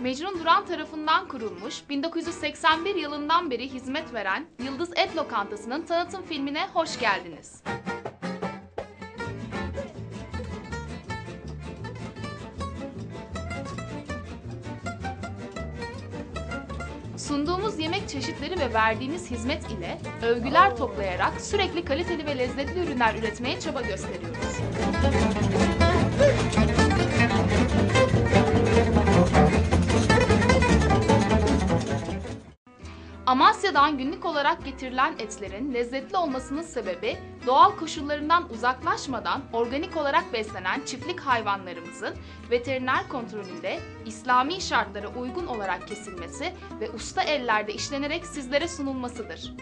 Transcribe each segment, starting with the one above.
Mecnun Duran tarafından kurulmuş, 1981 yılından beri hizmet veren Yıldız Et Lokantası'nın tanıtım filmine hoş geldiniz. Sunduğumuz yemek çeşitleri ve verdiğimiz hizmet ile övgüler toplayarak sürekli kaliteli ve lezzetli ürünler üretmeye çaba gösteriyoruz. Amasya'dan günlük olarak getirilen etlerin lezzetli olmasının sebebi doğal koşullarından uzaklaşmadan organik olarak beslenen çiftlik hayvanlarımızın veteriner kontrolünde İslami şartlara uygun olarak kesilmesi ve usta ellerde işlenerek sizlere sunulmasıdır.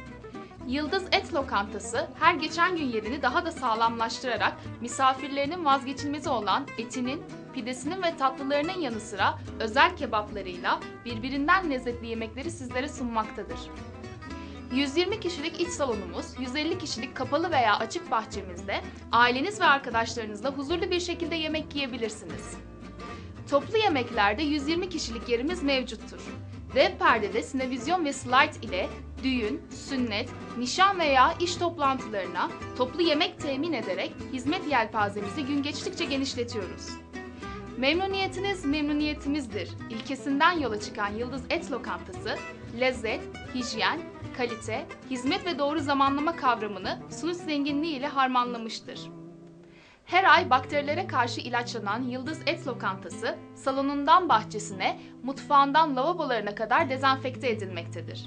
Yıldız Et Lokantası her geçen gün yerini daha da sağlamlaştırarak misafirlerinin vazgeçilmezi olan etinin, pidesinin ve tatlılarının yanı sıra özel kebaplarıyla birbirinden lezzetli yemekleri sizlere sunmaktadır. 120 kişilik iç salonumuz, 150 kişilik kapalı veya açık bahçemizde aileniz ve arkadaşlarınızla huzurlu bir şekilde yemek yiyebilirsiniz. Toplu yemeklerde 120 kişilik yerimiz mevcuttur. Web perdede sinevizyon ve slide ile düğün, sünnet, nişan veya iş toplantılarına toplu yemek temin ederek hizmet yelpazemizi gün geçtikçe genişletiyoruz. Memnuniyetiniz memnuniyetimizdir ilkesinden yola çıkan Yıldız Et Lokantası, lezzet, hijyen, kalite, hizmet ve doğru zamanlama kavramını sunuş zenginliği ile harmanlamıştır. Her ay bakterilere karşı ilaçlanan Yıldız Et Lokantası, salonundan bahçesine, mutfağından lavabolarına kadar dezenfekte edilmektedir.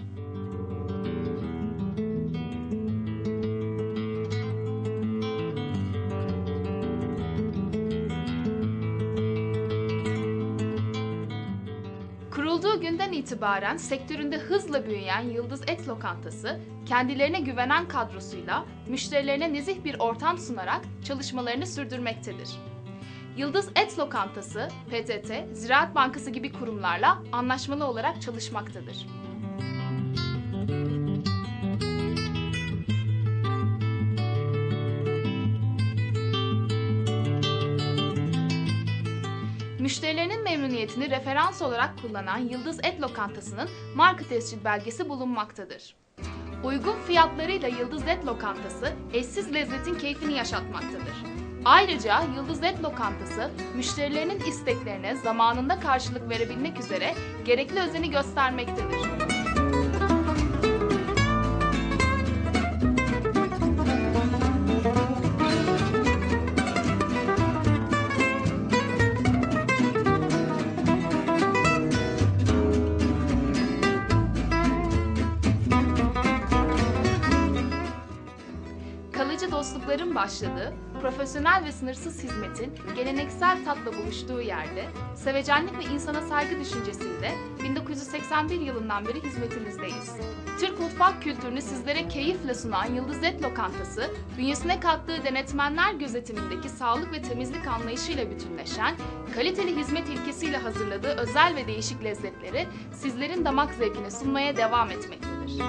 Kurulduğu günden itibaren sektöründe hızla büyüyen Yıldız Et Lokantası, kendilerine güvenen kadrosuyla müşterilerine nezih bir ortam sunarak çalışmalarını sürdürmektedir. Yıldız Et Lokantası, PTT, Ziraat Bankası gibi kurumlarla anlaşmalı olarak çalışmaktadır. Müşterilerinin memnuniyetini referans olarak kullanan Yıldız Et Lokantası'nın marka tescil belgesi bulunmaktadır. Uygun fiyatlarıyla Yıldız Et Lokantası eşsiz lezzetin keyfini yaşatmaktadır. Ayrıca Yıldız Et Lokantası müşterilerinin isteklerine zamanında karşılık verebilmek üzere gerekli özeni göstermektedir. Kalıcı dostlukların başladığı, profesyonel ve sınırsız hizmetin geleneksel tatla buluştuğu yerde, sevecenlik ve insana saygı düşüncesiyle 1981 yılından beri hizmetimizdeyiz. Türk mutfak kültürünü sizlere keyifle sunan Yıldız Et Lokantası, bünyesine kattığı denetmenler gözetimindeki sağlık ve temizlik anlayışıyla bütünleşen, kaliteli hizmet ilkesiyle hazırladığı özel ve değişik lezzetleri sizlerin damak zevkine sunmaya devam etmektedir.